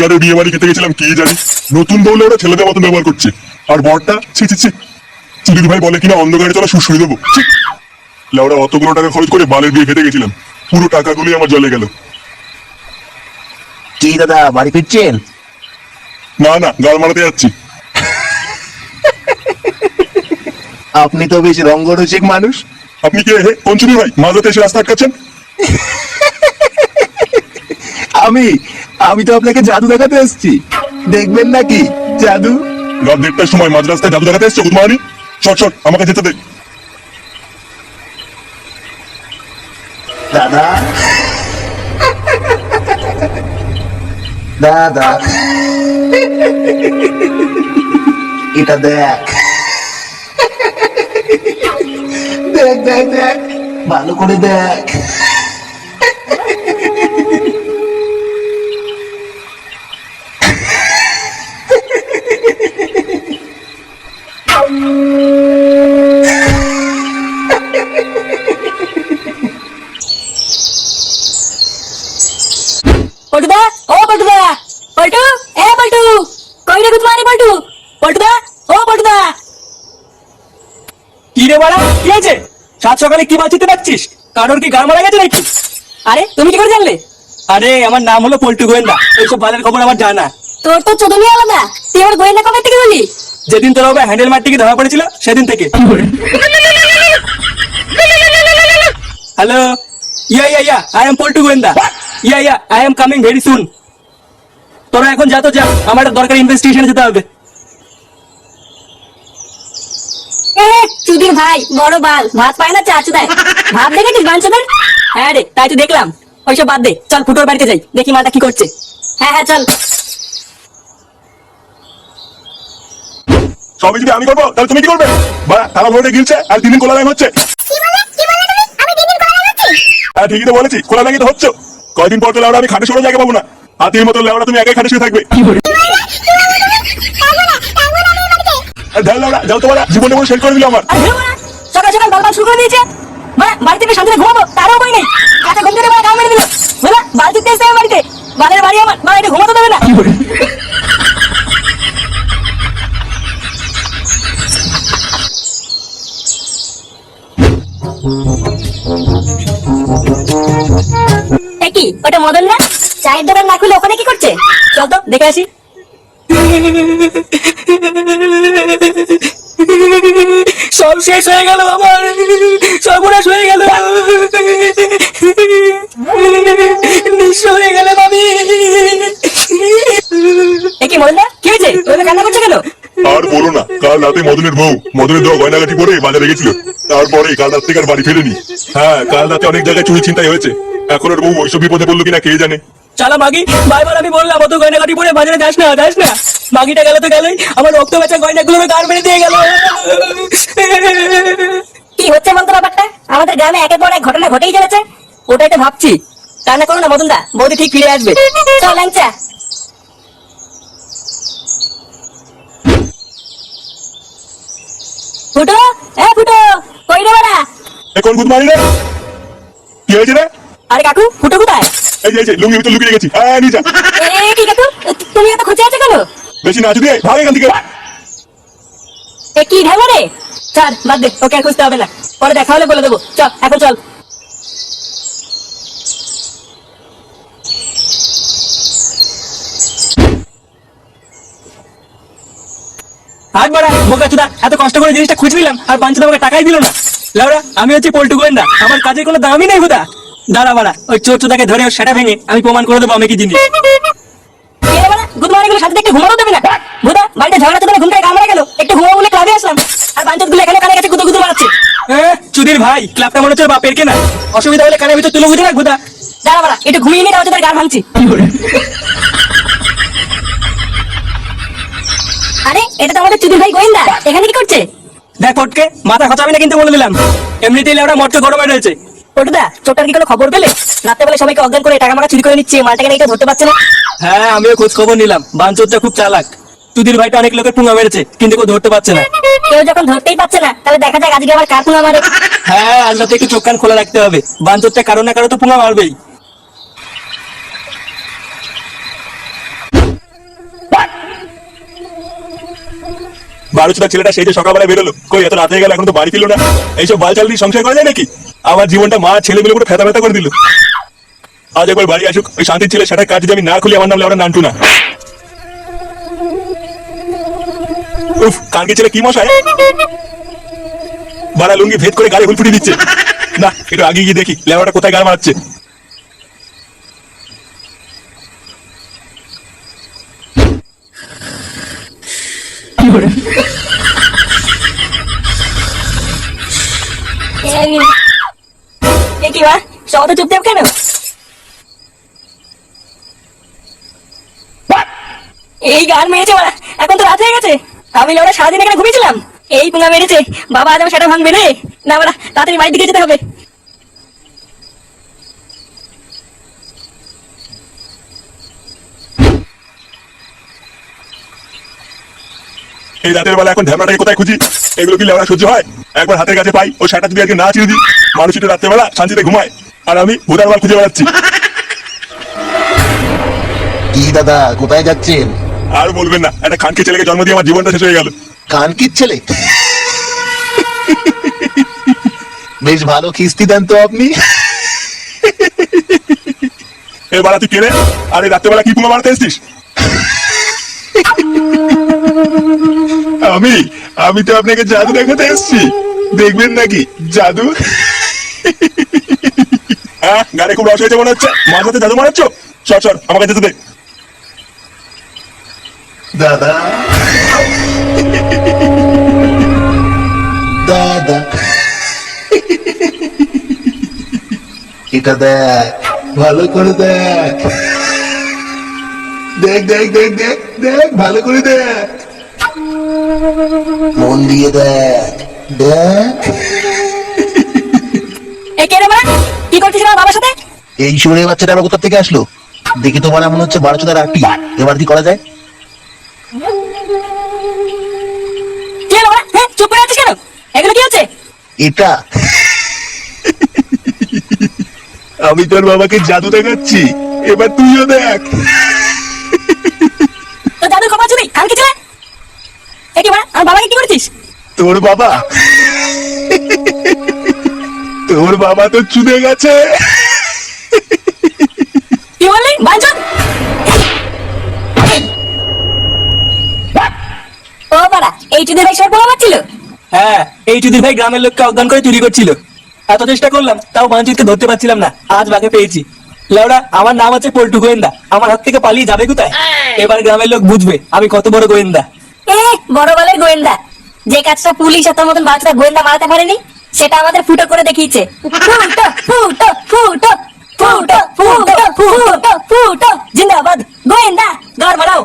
গাড়ি বিয়ে বাড়ি খেতে গেছিলাম কি জানি? নতুন বউলে ওরা ছেলেদের মতন ব্যবহার করছে। আর বরটা ছি ছি ছি। চিলির ভাই বলে কিনা অন্ধকারে চলো শুশুই দেবো। ছি। লেওরা অতগুলো টাকা খরচ করে বালের বিয়ে খেতে গেছিলাম। পুরো টাকাগুলোই আমার জলে গেল। কি দাদা বাড়ি ফিরছেন? না না গাল মারাতে যাচ্ছি। আপনি তো বেশ রঙ্গরসিক মানুষ। আপনি কে হে কোন চুরি ভাই? মাঝরাতে এসে রাস্তা আটকাচ্ছেন? আমি আমি তো আপনাকে জাদু দেখাতে এসেছি। দেখবেন নাকি জাদু? রাত দেড়টার সময় মাঝ রাস্তায় জাদু দেখাতে এসছো গুদমানি শট শট আমাকে যেতে দে। দাদা? দাদা? এটা দেখ। দেখ দেখ দেখ। ভালো করে দেখ পল্টুদা ও পল্টুদা পল্টু এ পল্টু কই রে গুদমানি পল্টু পল্টুদা ও পল্টুদা কি রে বাড়া কি আছে সাত সকালে কি বাঁচিতে পারছিস? কারোর কি গান মারা গেছে নাকি? আরে তুমি কি করে জানলে? আরে আমার নাম হলো পল্টু গোয়েন্দা। এইসব বালের খবর আমার জানা। তোর তো চোদনই আলাদা তুই আমার গোয়েন্দা কবে থেকে বলি যেদিন তোর বাবা হ্যান্ডেল মারটিকে ধরা পড়েছিল সেদিন থেকে। Hello yeah yeah yeah I am Poltu গোয়েন্দা। Yeah yeah I am coming very soon তোরা এখন যা তো যা আমার একটা দরকার ইনভেস্টিগেশনে যেতে হবে এ চুদির ভাই বড় বাল ভাত পায় না চা চুদায়? ভাত দেখেছিস বাঞ্চদের হ্যাঁ রে তাই তো দেখলাম। ওইসব বাদ দে চল ফুটোর বাড়িতে যাই দেখি মালটা কি করছে। হ্যাঁ হ্যাঁ চল। সবই যদি আমি করব তাহলে তুমি কি করবে? বা তারা ভোটে গিলছে আর তিন দিন খোলা ব্যাংক হচ্ছে? হ্যাঁ ঠিকই তো বলেছি খোলা ব্যাংকে তো হচ্ছে। কয়দিন পর তো লেওড়া আমি খাটে সরে জায়গা পাবো না। হাতির মতো লেওড়া তুমি একাই খাটে শুয়ে থাকবে আর ধ্যান লেওড়া যাও তোমার জীবনে মনে শেষ করে দিল আমার। আর ঘুমো না। সকাল সকাল বালবাল শুরু করে দিয়েছে। মানে বাড়ি থেকে শান্তিতে ঘুমাবো তারও উপায় নেই। কাঁচা ঘুম থেকে কাম মেরে দিল। বুঝলা বালতি তেজ বাড়িতে। বালের বাড়ি আমার মা এটা ঘুমাতে দেবে না। কি ওটা মদন না? চায়ের দোকান না খুলে ওখানে কি করছে? চল তো দেখে আসি। সব শেষ হয়ে গেল আমার। সর্বনাশ হয়ে গেল। নিঃস্ব হয়ে গেলাম আমি কি কি হয়েছে? কান্না করছ কেন? আর বলো না কাল রাতে মদনের বউ মদনের দেওয়া গয়নাগাটি পরে বাজারে গেছিল। তারপরে কাল রাত থেকে আর বাড়ি ফেরেনি। হ্যাঁ কাল রাতে অনেক জায়গায় চুরি চিন্তাই হয়েছে। এখন ওর বউ ওইসব বিপদে পড়ল কিনা কে জানে? চালা মাগি বারবার আমি বললাম অত গয়না কাটি পরে বাজারে যাস না যাস না। মাগিটা গেল তো গেলই আমার রক্ত বেচা গয়না গুলো গার মেরে দিয়ে গেল। কি হচ্ছে বলতো ব্যাপারটা? আমাদের গ্রামে একের পর এক ঘটনা ঘটেই চলেছে। ওটাই তো ভাবছি। কান্না করো না মদনদা বৌদি ঠিক ফিরে আসবে। চল ল্যাংচা। ফুটো এ ফুটো কই রে বাড়া? এখন গুড মারি রে? কি হয়েছে রে? আরে কাকু ফুটো কোথায়? এই যে এই যে লুঙ্গি ভিতরে লুকিয়ে গেছি হ্যাঁ নিয়ে যা। এ কি কাকু? তুমি এত খুঁজে আছো কেন? বেশি নাচু দিয়ে ভাগ এখান থেকে। এ কি ঢেলো রে? চল বাদ দে ওকে আর খুঁজতে হবে না। পরে দেখা হলে বলে দেবো। চল এখন চল। হাত বাড়া বোকা চুদা এত কষ্ট করে জিনিসটা খুঁজে নিলাম আর পাঞ্চ আমাকে টাকাই দিল না। লাউরা আমি হচ্ছে পল্টু গোয়েন্দা আমার কাজের কোনো দামই নেই হুদা দাঁড়া বাড়া ওই চোর চোদাকে ধরে সেটা ভেঙে আমি প্রমাণ করে দেবো আমি কি জিনিস কে বলা গুড মর্নিংগুলো সাথে একটু ঘুমানো দেবে না। বুদা বাড়িতে ঝগড়া চলে ঘুমটায় কামড়া গেল। একটু ঘুমাবো বলে ক্লাবে আসলাম। আর বাঞ্চতগুলো এখানে কানে কাছে গুদো গুদো মারাচ্ছে চুদির ভাই ক্লাবটা মনে হচ্ছে বাপের কেনা। অসুবিধা হলে কানের ভিতর তুলে বুঝে রাখ হুদা দাঁড়া বাড়া একটু ঘুমিয়ে নিয়ে গান ভাঙছি। আরে এটা তো আমাদের চুদির ভাই গোয়েন্দা। এখানে কি করছে? দেখ ফটকে মাথা খচাবি না কিন্তু বলে দিলাম। এমনিতেই লেওড়া মটকে গরমে রয়েছে। পল্টুদা রাত্রেবেলা করে হ্যাঁ, খোঁজ খবর নিলাম। চালাক। অনেক লোকের মেরেছে কিন্তু কেউ ধরতে পারছে না। হ্যাঁ, কারও না কারও তো মারবেই। ছেলেটা সেই যে সকালবেলা বেরোলো কই এত রাতে গেল এখন তো বাড়ি ফিরলো না। এইসব বাল চাল দিয়ে সংসার করা যায় নাকি? আমার জীবনটা মা ছেলে মিলে পুরো ফেতা ফেতা করে দিল। আজ একবার বাড়ি আসুক, ওই শান্তির ছেলে, সেটা কাজ আমি না খুলি, আমার নাম ওরা নান্টু না উফ ছেলে কি মশাই? বাড়া লুঙ্গি ভেদ করে গাড়ি হুল দিচ্ছে। না, একটু আগে গিয়ে দেখি লেবারটা কোথায় গাড়ি মারাচ্ছে। কি বা সব তো চুপচাপ কেন এই গান মেরেছে ওরা। এখন তো রাত হয়ে গেছে। আমি ওরা সারাদিন এখানে ঘুমিয়েছিলাম। এই পুঙ্গা মেরেছে। বাবা আজ আমার সেটা ভাঙবে রে। না ওরা তাড়াতাড়ি বাড়ির দিকে যেতে হবে। এই রাতের বেলা এখন ঢ্যামড়াটাকে কোথায় খুঁজি? এগুলো কি লেবড়া সহ্য হয়? একবার হাতের কাছে পাই ও সেটা যদি আজকে না চিরে দিই মানুষ একটু রাতের বেলা শান্তিতে ঘুমায়। আর আমি ভোদার বাল খুঁজে বেড়াচ্ছি। কি দাদা কোথায় যাচ্ছেন? আর বলবেন না একটা খানকে ছেলেকে জন্ম দিয়ে আমার জীবনটা শেষ হয়ে গেল। কানকির ছেলে? বেশ ভালো খিস্তি দেন তো আপনি। এ বাড়া তুই কেনে? আর এই রাত্রেবেলা কি পুঙ্গা মারতে এসছিস? আমি আমি তো আপনাকে জাদু দেখাতে এসেছি। দেখবেন নাকি? জাদু? হ্যাঁ গাড়ি খুব রস হয়েছে মনে হচ্ছে। জাদু মারাচ্ছ আমাকে যেতে দে। দাদা। দাদা। এটা দেখ, ভালো করে দেখ। দেখ দেখ দেখ দেখ দেখ, ভালো করে দেখ। মন দিয়ে দেখ। দেখ। কি বাবার সাথে? এই বাচ্চাটা আবার কোথা থেকে আসলো? দেখি তোমার মনে হচ্ছে বারো চোদার আটটি। এবার কি করা যায়? কি হলো বাড়া? চুপ করে আছিস কেন? এগুলো কি হচ্ছে? এটা আমি তোর বাবাকে জাদু দেখাচ্ছি। এবার তুইও দেখ। তো জাদুর খবর চুরি কালকে ছেলে এ কি বাড়া আমার বাবাকে কি করেছিস? তোর বাবা। তোর বাবা তো চুদে গেছে। ও বাড়া ভাই সব বলা ছিল হ্যাঁ এই চুদির ভাই গ্রামের লোককে অজ্ঞান করে চুরি করছিল। এত চেষ্টা করলাম তাও বাঞ্চিতকে ধরতে পারছিলাম না। আজ বাকে পেয়েছি। লেওড়া আমার নাম আছে পল্টু গোয়েন্দা। আমার হাত থেকে পালিয়ে যাবে কোথায়? এবার গ্রামের লোক বুঝবে আমি কত বড় গোয়েন্দা। এ বড় বলের গোয়েন্দা। যে কাজটা পুলিশ এত মতন বাচ্চা গোয়েন্দা মারাতে পারেনি সেটা আমাদের ফুটো করে দেখিয়েছে। ফুটো ফুটো ফুটো ফুটো ফুটো ফুটো ফুটো জিন্দাবাদ গোয়েন্দা গার মারাও